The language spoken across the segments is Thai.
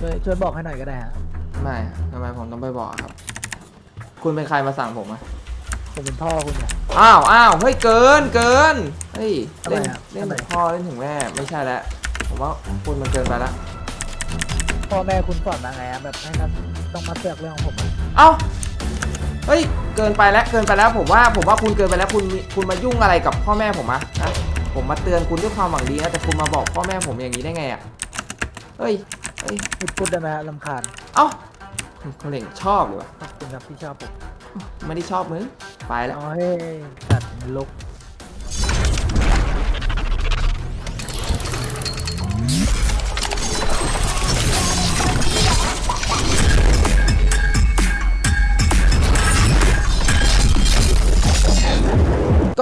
ช่วยช่วยบอกให้หน่อยก็ได้ฮะไม่ทำไมผมต้องไปบอกครับ คุณเป็นใครมาสั่งผมอะผมเป็นพ่อคุณเนี่ย อ้าวอ้าวเฮ้ยเกินเกินเฮ้ยทำไมเล่นอะเล่นทำไมถึงพ่อเล่นถึงแม่ไม่ใช่แล้วผมว่าคุณมันเกินไปแล้วพ่อแม่คุณสอนมาไงอะแบบให้นัดต้องมาเสือกเรื่องของผมอะเอ้าเฮ้ยเกินไปแล้วเกินไปแล้วผมว่าผมว่าคุณเกินไปแล้วคุณมีคุณมายุ่งอะไรกับพ่อแม่ผมอะนะผมมาเตือนคุณด้วยความหวังดีนะแต่คุณมาบอกพ่อแม่ผมอย่างนี้ได้ไงอะเฮ้ย เฮ้ยพูดพูดได้ไหมฮะลำคาญเอ้าคนเล่งชอบเลยวะขอบคุณครับที่ชอบผมไม่ได้ชอบมึงไปแล้วเอาให้จัดนรก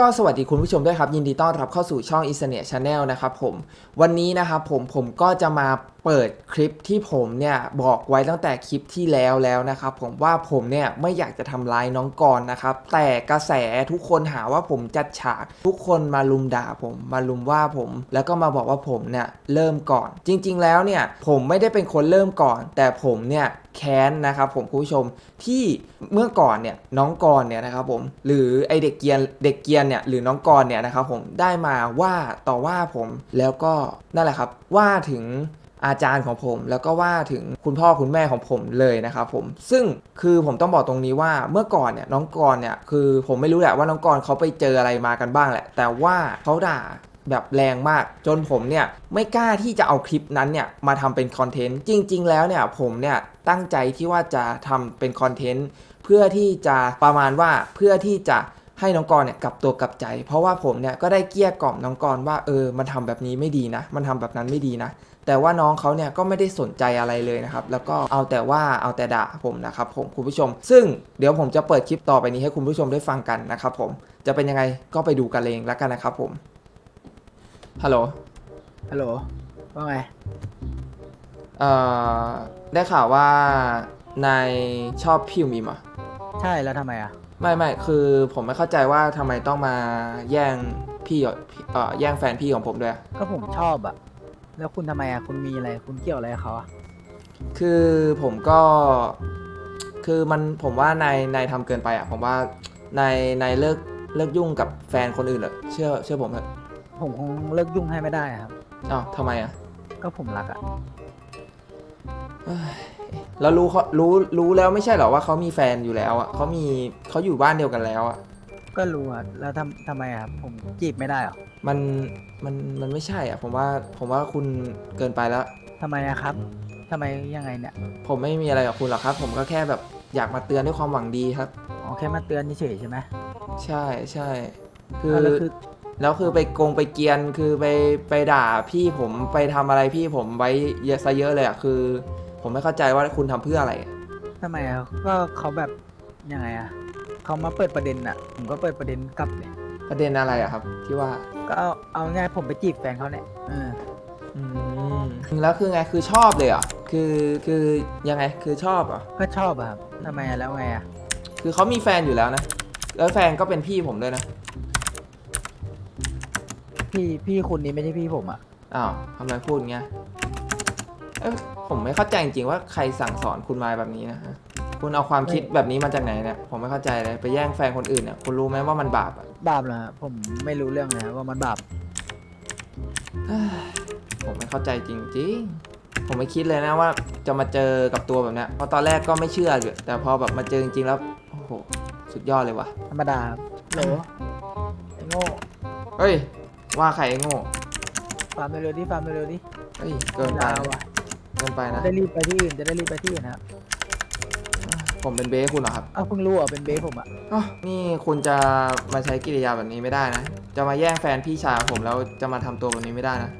ก็สวัสดีคุณผู้ชมด้วยครับ ยินดีต้อนรับเข้าสู่ช่อง i s n e t Channel นะครับผม วันนี้นะครับผมผมก็จะมา เปิดคลิปที่ผมเนี่ยบอกไว้ตั้งแต่คลิปที่แล้วแล้วนะครับผมว่าผมเนี่ยไม่อยากจะทำร้ายน้องกรณ์นะครับ แต่กระแสทุกคนหาว่าผมจัดฉาก ทุกคนมาลุมด่าผมมาลุมว่าผม แล้วก็มาบอกว่าผมเนี่ยเริ่มก่อน จริง ๆ แล้วเนี่ยผมไม่ได้เป็นคนเริ่มก่อน แต่ผมเนี่ยแค้นนะครับผมคุณผู้ชมที่เมื่อก่อนเนี่ยน้องกรณ์เนี่ยนะครับผมหรือไอเด็กเกียนเด็กเกียนเนี่ยหรือน้องกรณ์เนี่ยนะครับผมได้มาว่าต่อว่าผมแล้วก็นั่นแหละครับว่าถึง อาจารย์ของผม แล้วก็ว่าถึงคุณพ่อคุณแม่ของผมเลยนะครับผม ซึ่งคือผมต้องบอกตรงนี้ว่าเมื่อก่อนเนี่ยน้องกรเนี่ยคือผมไม่รู้แหละว่าน้องกรเขาไปเจออะไรมากันบ้างแหละ แต่ว่าเขาด่าแบบแรงมากจนผมเนี่ยไม่กล้าที่จะเอาคลิปนั้นเนี่ยมาทำเป็นคอนเทนต์จริง ๆ แล้วเนี่ยผมเนี่ยตั้งใจที่ว่าจะทำเป็นคอนเทนต์เพื่อที่จะประมาณว่าเพื่อที่จะให้น้องกรเนี่ยกลับตัวกลับใจ เพราะว่าผมเนี่ยก็ได้เกลี้ยกล่อมน้องกรว่าเออมันทำแบบนี้ไม่ดีนะ มันทำแบบนั้นไม่ดีนะ แต่ว่าน้องเขาเนี่ยก็ไม่ได้สนใจอะไรเลยนะครับ แล้วก็เอาแต่ว่าเอาแต่ด่าผมนะครับผมคุณผู้ชม ซึ่งเดี๋ยวผมจะเปิดคลิปต่อไปนี้ให้คุณผู้ชมได้ฟังกันนะครับผมจะเป็นยังไงก็ไปดูกันเองแล้วกันนะครับผมฮัลโหลฮัลโหลว่าไงเอ่อได้ข่าวว่านายชอบพี่มิมเหรอะใช่แล้วทำไมอะไม่ไม่คือผมไม่เข้าใจว่าทำไมต้องมาแย่งพี่เอ่อแย่งแฟนพี่ของผมด้วยอะ ก็ผมชอบอะ แล้วคุณทำไมอะคุณมีอะไรคุณเกี่ยวอะไรกับเขาอะคือผมก็ คือมันผมว่านายนายทำเกินไปอะ ผมว่านายนายเลิกเลิกยุ่งกับแฟนคนอื่นเถอะเชื่อเชื่อผมเถอะผมคงเลิกยุ่งให้ไม่ได้อะครับ อ้าวทำไมอะก็ผมรักอะเอ้ยแล้วรู้เขารู้รู้แล้วไม่ใช่เหรอว่าเขามีแฟนอยู่แล้วอะเขามีเขาอยู่บ้านเดียวกันแล้วอะก็รู้อะแล้วทำทำไมอะผมจีบไม่ได้เหรอมัน มันมันไม่ใช่อะผมว่าผมว่าคุณเกินไปแล้ว ทำไมอะครับทำไมยังไงเนี่ยผมไม่มีอะไรกับคุณหรอกครับ ผมก็แค่แบบอยากมาเตือนด้วยความหวังดีครับ อ๋อแค่มาเตือนเฉยๆใช่ไหมใช่ใช่คืออะแล้วคือแล้วคือไปโกงไปเกรียนคือไปไปด่าพี่ผมไปทำอะไรพี่ผมไว้เยอะซะเยอะเลยอะคือ ผมไม่เข้าใจว่าคุณทำเพื่ออะไรอะทำไมอะก็เขาแบบยังไงอะเขามาเปิดประเด็นอะผมก็เปิดประเด็นกลับเลย ประเด็นอะไรอะครับ ที่ว่า ก็เอาเอาง่ายผมไปจีบแฟนเขาเนี่ยเอออืมแล้วคือไงคือชอบเลยเหรอะคือคือยังไงคือชอบเหรอะก็ชอบอะครับทำไมอะแล้วไงอะคือเขามีแฟนอยู่แล้วนะ แล้วแฟนก็เป็นพี่ผมด้วยนะพี่พี่คุณนี่ไม่ใช่พี่ผมอะอ้าวทำไมพูดอย่างเงี้ยเอ้ยผมไม่เข้าใจจริงๆว่าใครสั่งสอนคุณมาแบบนี้นะฮะ คุณเอาความคิดแบบนี้มาจากไหนเนี่ยผมไม่เข้าใจเลยไปแย่งแฟนคนอื่นเนี่ยคุณรู้ไหมว่ามันบาปอะบาปเหรอฮะผมไม่รู้เรื่องเลยฮะว่ามันบาปเอ้ยผมไม่เข้าใจจริง ๆ ผมไม่คิดเลยนะว่าจะมาเจอกับตัวแบบเนี้ยเพราะตอนแรกก็ไม่เชื่ออยู่แต่พอแบบมาเจอจริงๆแล้วโอ้โหสุดยอดเลยว่ะธรรมดาครับโหลไอ้โง่เฮ้ย ว่าใครไอ้โง่ฟาร์มเร็วๆดิฟาร์มเร็วๆดิเฮ้ยเกินไปลาว่ะเกินไปจะนะได้รีบไปที่อื่นจะได้รีบไปที่อื่นนะครับ ผมเป็นเบสคุณเหรอครับอ้าวเพิ่งรู้เหรอะเป็นเบสผมอะอ้าวนี่คุณจะมาใช้กิริยาแบบนี้ไม่ได้นะ จะมาแย่งแฟนพี่ชายของผมแล้วจะมาทำตัวแบบนี้ไม่ได้นะ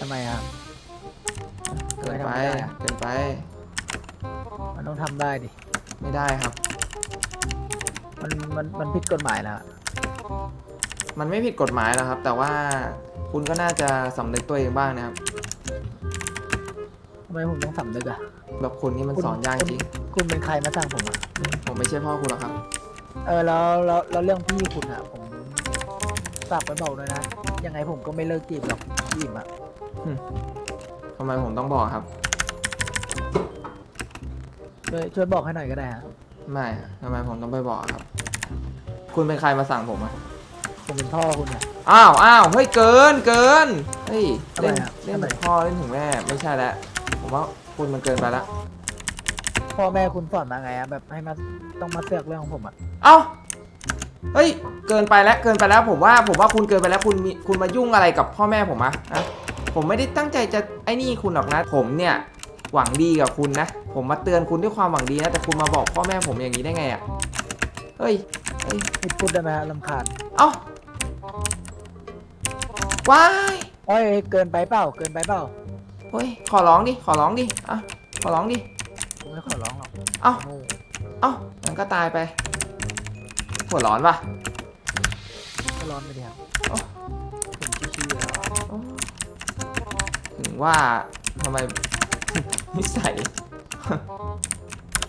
ทำไมอะครับเกินไปทำไมทำไม่ได้อะ เกินไป มันต้องทำได้ดิไม่ได้ครับ มันมันมันผิดกฎหมายแล้วมันไม่ผิดกฎหมายหรอกครับ แต่ว่าคุณก็น่าจะสำนึกตัวเองบ้างนะครับ ทำไมผมต้องสำนึกอะแบบคุณนี่มันคุณสอนยากจริง คุณเป็นใครมาสั่งผมอะผมไม่ใช่พ่อคุณหรอกครับ เออแล้วแล้วแล้วเรื่องพี่คุณอะผมฝากไปบอกด้วยนะ ยังไงผมก็ไม่เลิกจีบหรอกจีบอะทำไมผมต้องบอกครับ ช่วยช่วยบอกให้หน่อยก็ได้ฮะไม่อะทำไมผมต้องไปบอกครับ คุณเป็นใครมาสั่งผมอะผมเป็นพ่อคุณเนี่ย อ้าวอ้าวเฮ้ยเกินเกินเฮ้ยทำไมเล่นอะเล่นทำไม ถึงพ่อเล่นถึงแม่ไม่ใช่แล้ว ผมว่าคุณมันเกินไปละพ่อแม่คุณสอนมาไงอะแบบให้มาต้องมาเสือกเรื่องของผมอะเอ้าเฮ้ยเกินไปแล้วเกินไปแล้วผมว่าผมว่าคุณเกินไปแล้วคุณมีคุณมายุ่งอะไรกับพ่อแม่ผมอะนะผมไม่ได้ตั้งใจจะไอ้นี่คุณหรอกนะ ผมเนี่ยหวังดีกับคุณนะ ผมมาเตือนคุณด้วยความหวังดีนะแต่คุณมาบอกพ่อแม่ผมอย่างนี้ได้ไงอะเฮ้ยเฮ้ยไม่พูดได้ไหมฮะลำคาญเอ้าว้าย โอ้ยเกินไปเปล่าเกินไปเปล่า เฮ้ย ขอร้องดิ ขอร้องดิ อะ ขอร้องดิผมไม่ขอร้องหรอกเอ้า โง่เอ้ามันก็ตายไปหัวร้อนปะก็ร้อนไปเดียวโอ้ผมชี้ๆแล้วโอ้ถึงว่าทำไม นิสัย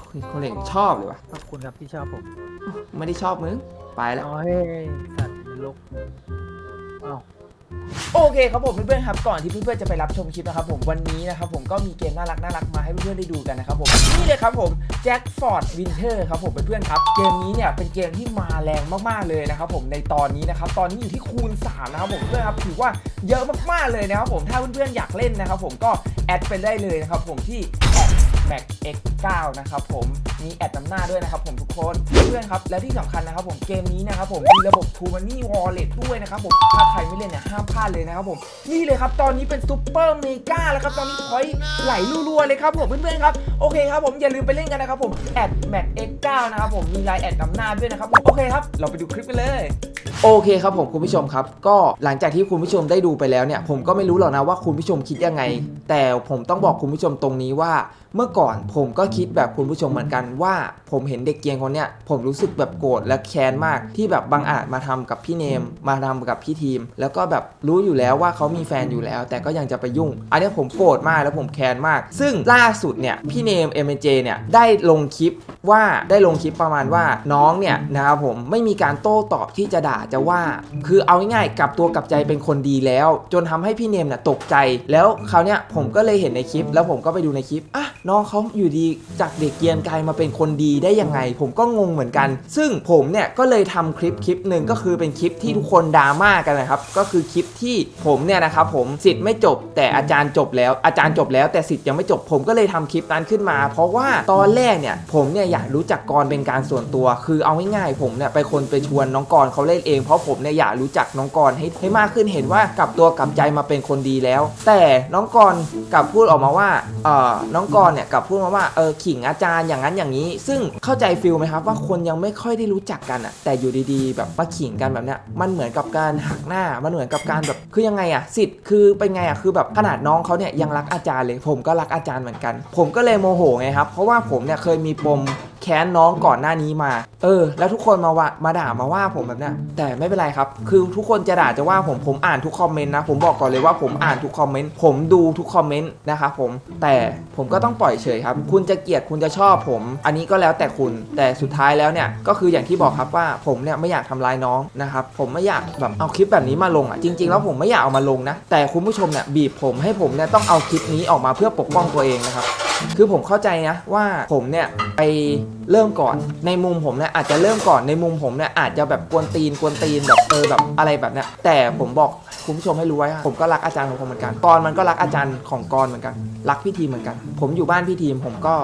คุยคนเล่งชอบเลยวะขอบคุณครับที่ชอบผมไม่ได้ชอบมึง ไปแล้วโอ้ยสัตว์นรกเอ้า โอเคครับผมเพื่อนๆครับก่อนที่เพื่อนๆจะไปรับชมคลิปนะครับผมวันนี้นะครับผมก็มีเกมน่ารักน่ารักมาให้เพื่อนๆได้ดูกันนะครับผมนี่เลยครับผมแจ็คฟอร์ดวินเทอร์ครับผมเพื่อนๆครับเกมนี้เนี่ยเป็นเกมที่มาแรงมากๆเลยนะครับผมในตอนนี้นะครับตอนนี้อยู่ที่คูณ3นะครับผมเพื่อนครับถือว่าเยอะมากๆเลยนะครับผมถ้าเพื่อนๆอยากเล่นนะครับผมก็แอดไปได้เลยนะครับผมที่ Mac X9 นะครับผมมีแอดนำหน้าด้วยนะครับผมทุกคนเพื่อนครับและที่สำคัญนะครับผมเกมนี้นะครับผมมีระบบ True Money Wallet ด้วยนะครับผมถ้าใครไม่เล่นเนี่ยห้ามพลาดเลยนะครับผมนี่เลยครับตอนนี้เป็นซูเปอร์เมกาแล้วครับตอนนี้พอยต์ไหลรัวๆเลยครับผมเพื่อนๆครับโอเคครับผมอย่าลืมไปเล่นกันนะครับผมแอด Mac X9 นะครับผมมีไลน์แอดนำหน้าด้วยนะครับผมโอเคครับ เราไปดูคลิปกันเลยโอเคครับผมคุณผู้ชมครับ ก็หลังจากที่คุณผู้ชมได้ดูไปแล้วเนี่ย ผมก็ไม่รู้หรอกนะว่าคุณผู้ชมคิดยังไง แต่ผมต้องบอกคุณผู้ชมตรงนี้ว่าเมื่อก่อนผมก็คิดแบบคุณผู้ชมเหมือนกันว่าผมเห็นเด็กเกียนคนเนี้ยผมรู้สึกแบบโกรธและแค้นมากที่แบบบางอาจมาทำกับพี่เนม มาทำกับพี่ทีม แล้วก็แบบรู้อยู่แล้วว่าเขามีแฟนอยู่แล้ว แต่ก็ยังจะไปยุ่ง อันนี้ผมโกรธมากแล้วผมแค้นมาก ซึ่งล่าสุดเนี่ยพี่เนม m อ j เนี่ยได้ลงคลิปว่าได้ลงคลิปประมาณว่าน้องเนี่ยนะครับผมไม่มีการโต้ตอบที่จะด่าจะว่า คือเอาง่ายๆกลับตัวกลับใจเป็นคนดีแล้ว จนทำให้พี่เนมเนี่ยตกใจ แล้วคราวเนี้ยผมก็เลยเห็นในคลิป แล้วผมก็ไปดูในคลิปอะน้องเขาอยู่ดีจากเด็กเกียนกายมาเป็นคนดีได้ยังไง ผมก็งงเหมือนกัน ซึ่งผมเนี่ยก็เลยทำคลิปคลิปหนึ่งก็คือเป็นคลิปที่ทุกคนดราม่ากันนะครับ ก็คือคลิปที่ผมเนี่ยนะครับผมสิทธิ์ไม่จบ แต่อาจารย์จบแล้วอาจารย์จบแล้วแต่สิทธิ์ยังไม่จบ ผมก็เลยทำคลิปนั้นขึ้นมา เพราะว่าตอนแรกเนี่ยผมเนี่ยอยากรู้จักกรเป็นการส่วนตัว คือเอาง่ายๆผมเนี่ยไปคนไปชวนน้องกรเขาเล่นเองเพราะผมเนี่ยอยากรู้จักน้องกรให้ให้มากขึ้นเห็นว่ากลับตัวกลับใจมาเป็นคนดีแล้ว แต่น้องกรกลับพูดออกมาว่าเออน้องกรเนี่ยกลับพูดมาว่าเออขิงอาจารย์อย่างนั้นอย่างนี้ ซึ่งเข้าใจฟิลไหมครับว่าคนยังไม่ค่อยได้รู้จักกันอะแต่อยู่ดีๆ แบบมาขิงกันแบบเนี้ยมันเหมือนกับการหักหน้ามันเหมือนกับการแบบคือยังไงอะสิทธิ์คือเป็นไงอะคือแบบขนาดน้องเขาเนี่ยยังรักอาจารย์เลย ผมก็รักอาจารย์เหมือนกัน ผมก็เลยโมโหไงครับเพราะว่าผมเนี่ยเคยมีปม แค้นน้องก่อนหน้านี้มา เออ แล้วทุกคนมาว่ามาด่ามาว่าผมแบบเนี้ยแต่ไม่เป็นไรครับ คือทุกคนจะด่าจะว่าผมผมอ่านทุกคอมเมนต์นะ ผมบอกก่อนเลยว่าผมอ่านทุกคอมเมนต์ผมดูทุกคอมเมนต์นะครับผมแต่ผมก็ต้องปล่อยเฉยครับ คุณจะเกลียดคุณจะชอบผม อันนี้ก็แล้วแต่คุณแต่สุดท้ายแล้วเนี่ยก็คืออย่างที่บอกครับว่าผมเนี่ยไม่อยากทำร้ายน้องนะครับผมไม่อยากแบบเอาคลิปแบบนี้มาลงอะจริง ๆ แล้วผมไม่อยากเอามาลงนะแต่คุณผู้ชมเนี่ยบีบผมให้ผมเนี่ยต้องเอาคลิปนี้ออกมาเพื่อปกป้องตัวเองนะครับ คือผมเข้าใจนะว่าผมเนี่ยไปเริ่มก่อนในมุมผมเนี่ยอาจจะเริ่มก่อนในมุมผมเนี่ยอาจจะแบบกวนตีนกวนตีนแบบเออแบบอะไรแบบเนี้ยแต่ผมบอก คุณผู้ชมให้รู้ไว้ว่าผมก็รักอาจารย์ของผมเหมือนกันกรมันก็รักอาจารย์ของกรเหมือนกัน รักพี่ทีมเหมือนกัน ผมอยู่บ้านพี่ทีมผมก็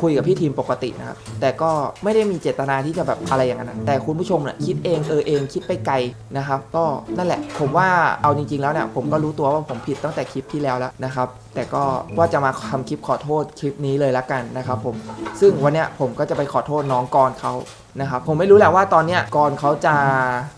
คุยกับพี่ทีมปกตินะครับ แต่ก็ไม่ได้มีเจตนาที่จะแบบอะไรอย่างนั้นนะแต่คุณผู้ชมเนี่ยคิดเองเออเองคิดไปไกลนะครับ ก็นั่นแหละ ผมว่าเอาจริง ๆ แล้วเนี่ยผมก็รู้ตัวว่าผมผิดตั้งแต่คลิปที่แล้วแล้วนะครับ แต่ก็ว่าจะมาทำคลิปขอโทษคลิปนี้เลยละกันนะครับผม ซึ่งวันเนี้ยผมก็จะไปขอโทษน้องกรเขานะครับผมไม่รู้แหละว่าตอนเนี้ยกรเขาจะ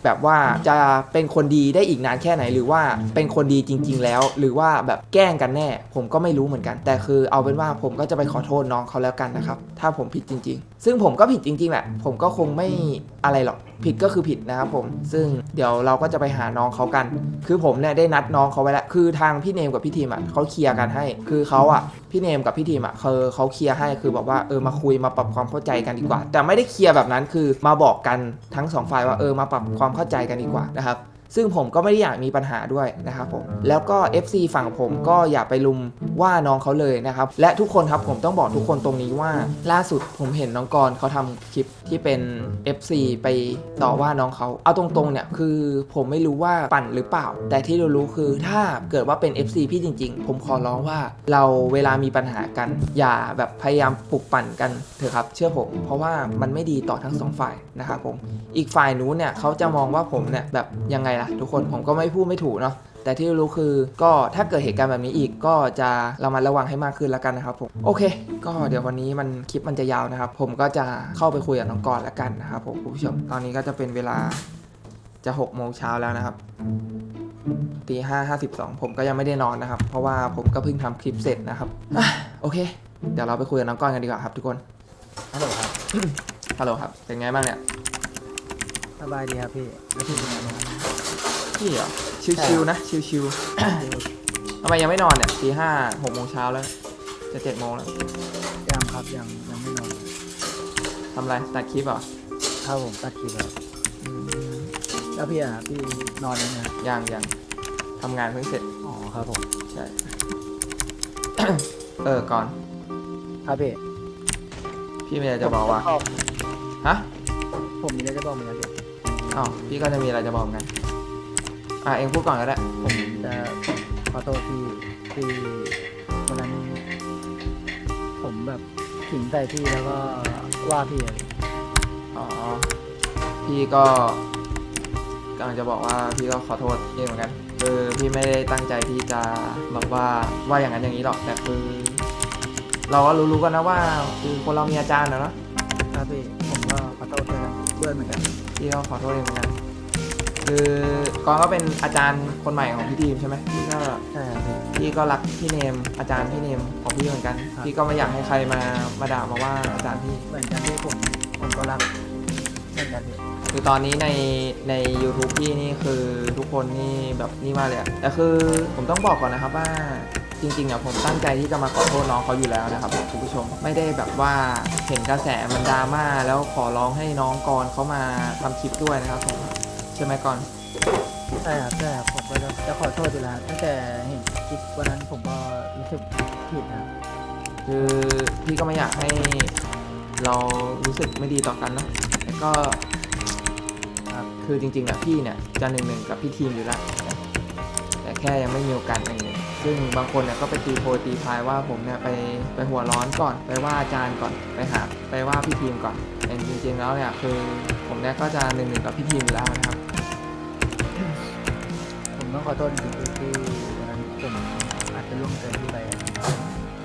แบบว่าจะเป็นคนดีได้อีกนานแค่ไหน หรือว่าเป็นคนดีจริง ๆ แล้ว หรือว่าแบบแกล้งกันแน่ ผมก็ไม่รู้เหมือนกัน แต่คือเอาเป็นว่าผมก็จะไปขอโทษน้องเขาแล้วกันนะครับ ถ้าผมผิดจริง ๆ ซึ่งผมก็ผิดจริง ๆแหละผมก็คงไม่อะไรหรอก ผิดก็คือผิดนะครับผม ซึ่งเดี๋ยวเราก็จะไปหาน้องเขากัน คือผมเนี่ยได้นัดน้องเขาไว้แล้ว คือทางพี่เนมกับพี่ทีมอะเขาเคลียร์กันให้ คือเขาอะพี่เนมกับพี่ทีมอะเขาเขาเคลียร์ให้ คือบอกว่าเออมาคุยมาปรับความเข้าใจกันดีกว่า แต่ไม่ได้เคลียร์แบบนั้น คือมาบอกกันทั้งสองฝ่ายว่าเออมาปรับความเข้าใจกันดีกว่านะครับ ซึ่งผมก็ไม่ได้อยากมีปัญหาด้วยนะครับผมแล้วก็ FC ฝั่งผมก็อย่าไปลุมว่าน้องเขาเลยนะครับและทุกคนครับผมต้องบอกทุกคนตรงนี้ว่า ล่าสุดผมเห็นน้องกรณ์เขาทำคลิปที่เป็น FC ไปต่อว่าน้องเขาเอาตรงๆเนี่ยคือผมไม่รู้ว่าปั่นหรือเปล่า แต่ที่เรารู้คือถ้าเกิดว่าเป็น FC พี่จริง ๆ ผมขอร้องว่าเราเวลามีปัญหากัน อย่าแบบพยายามปลุกปั่นกันเถอะครับ เชื่อผม เพราะว่ามันไม่ดีต่อทั้งสองฝ่ายนะครับผมอีกฝ่ายนู้นเนี่ยเขาจะมองว่าผมเนี่ยแบบยังไงล่ะทุกคนผมก็ไม่พูดไม่ถูกเนาะแต่ที่รู้คือก็ถ้าเกิดเหตุการณ์แบบนี้อีกก็จะเรามาระวังให้มากขึ้นแล้วกันนะครับผมโอเค ก็เดี๋ยววันนี้มันคลิปมันจะยาวนะครับ ผมก็จะเข้าไปคุยกับน้องกรณ์แล้วกันนะครับผมคุณผู้ชมตอนนี้ก็จะเป็นเวลาจะ6กโมงเช้าแล้วนะครับตีห้าห้าสิบสองผมก็ยังไม่ได้นอนนะครับ เพราะว่าผมก็เพิ่งทำคลิปเสร็จนะครับอโอเค เดี๋ยวเราไปคุยกับน้องกรณ์กันดีกว่าครับทุกคนฮัลโหลครับฮัลโหลครับเป็นไงบ้างเนี่ย สบายดีครับพี่แล้วพี่เป็นไงบ้างครับพี่เหรอชิวๆนะชิวๆทำไมยังไม่นอนเนี่ยตีห้าหกโมงเช้าแล้ว จะเจ็ดโมงแล้วยังครับยังยังไม่นอนทำอะไรตัดคลิปเหรอครับผมตัดคลิปแล้วอืมแล้วพี่อะพี่นอนยังไงยังยังทำงานเพิ่งเสร็จอ๋อครับผมใช่ เออก่อน ครับพี่พี่มีอะไรจะบอกว่าผมฮะผมมีอะไรจะบอกเหมือนกันพี่ อ๋อพี่ก็จะมีอะไรจะบอกเหมือนกันอะเองพูดก่อนก็ได้ผมจะขอโทษที่ที่วันนั้นผมแบบขิงใส่พี่แล้วก็ว่าพี่อะอ๋อพี่ก็กำลังจะบอกว่าพี่ก็ขอโทษเองเหมือนกันคือพี่ไม่ได้ตั้งใจที่จะบอกว่าว่าอย่างนั้นอย่างนี้หรอกแต่คือ เราก็รู้ๆกันนะว่าคือคนเรามีอาจารย์นะเนาะครับพี่ผมก็ขอโทษ ด้วยนะด้วยเหมือนกันพี่ก็ขอโทษเองเหมือนกันคือกองก็เป็นอาจารย์คนใหม่ของพี่ทีมใช่ไหมพี่ก็ใช่ครับพี่ พี่ก็รักพี่เนมอาจารย์พี่เนมของพี่เหมือนกัน ครับ พี่ก็ไม่อยากให้ใครมามาด่ามาว่าอาจารย์พี่ เหมือนกันที่ผมผมก็รักเหมือนกันพี่คือตอนนี้ในใน YouTube พี่นี่คือทุกคนนี่แบบนี่มากเลยอะแต่คือผมต้องบอกก่อนนะครับว่า จริงๆอะผมตั้งใจที่จะมาขอโทษน้องเขาอยู่แล้วนะครับผมคุณผู้ชมไม่ได้แบบว่าเห็นกระแสมันดราม่าแล้วขอร้องให้น้องกรเขามาทำคลิปด้วยนะครับผมใช่ไหมก่อนใช่ครับใช่ครับผมก็จะจะขอโทษอยู่แล้วตั้งแต่เห็นคลิปวันนั้นผมก็รู้สึกผิดนะครับคือพี่ก็ไม่อยากให้เรารู้สึกไม่ดีต่อกันเนอะแต่ก็ครับคือจริงๆอะพี่เนี่ยจะหนึ่งหนึ่งกับพี่ทีมอยู่แล้วแต่แค่ยังไม่มีโอกาสหนึ่งหนึ่ง ซึ่งบางคนเนี่ยก็ไปตีโพยตีพายว่าผมเนี่ยไปไปหัวร้อนก่อน ไปว่าอาจารย์ก่อนไปหาไปว่าพี่ทีมก่อนแต่จริงๆแล้วเนี่ยคือผมเนี่ยก็จะหนึ่งหนึ่งกับพี่ทีมอยู่แล้วนะครับ ผมต้องขอโทษจริงๆที่วันนั้นผมอาจจะล่วงเกินพี่ไป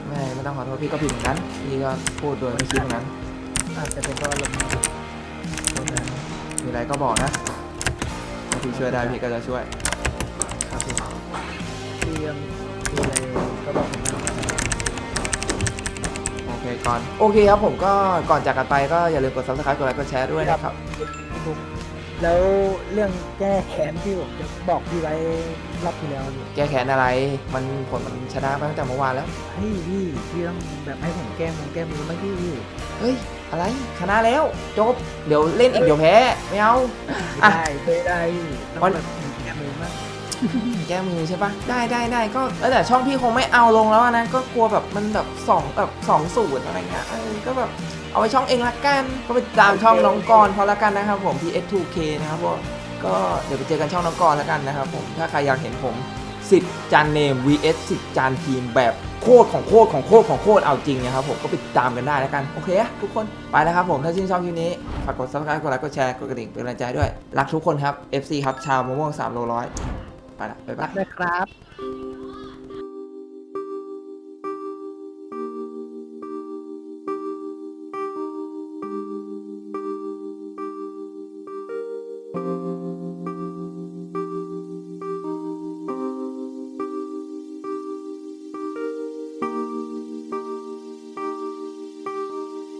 ไม่ไม่ต้องขอโทษพี่ก็ผิดเหมือนกันพี่ก็พูดโดยไม่คิดเหมือนกันอาจจะเป็นเพราะอารมณ์ครับขอโทษนะมีอะไรก็บอกนะถ้าพี่ช่วยได้พี่ก็จะช่วย ก่อนโอเคครับผมก็ก่อนจากกันไปก็อย่าลืมกด subscribe กดไลค์กดแชร์ด้วยนะครับ แล้วเรื่องแก้แค้นที่ผมจะบอกพี่ไว้รอบที่แล้วพี่แก้แค้นอะไร มันผลมันชนะไปตั้งแต่เมื่อวานแล้วเฮ้ยพี่พี่ต้องแบบให้ผมแก้มือแก้มือไหม่พี่พี่เฮ้ย อะไรชนะแล้ว จบ เดี๋ยวเล่นอีกเดี๋ยวแพ้ ไม่เอาอะได้ไม่ได้พี่ต้องวันแบบแก้มือมาก แก้มือใช่ปะได้ได้ได้ก็แล้วแต่ช่องพี่คงไม่เอาลงแล้วนะ ก็กลัวแบบมันแบบสองแบบสองสูตรอะไรเงี้ยก็แบบเอาไปช่องเองละกัน ก็ไปตามช่องน้องกรเขาละกันนะครับผม PS2K นะครับผมก็เดี๋ยวไปเจอกันช่องน้องกรละกันนะครับผมถ้าใครอยากเห็นผมสิทธิ์จานเนม vs สิทธิ์จานทีมแบบโคตรของโคตรของโคตรของโคตรเอาจริงนะครับผมก็ไปตามกันได้แล้วกัน โอเคอะทุกคนไปแล้วครับผมถ้าชื่นชอบคลิปนี้ฝากกด subscribe กดไลค์กดแชร์กดกระดิ่งเป็นกำลังใจด้วย รักทุกคนครับ FC ครับชาวมะม่วง3โลร้อย ไปละบ๊ายบายนะครับ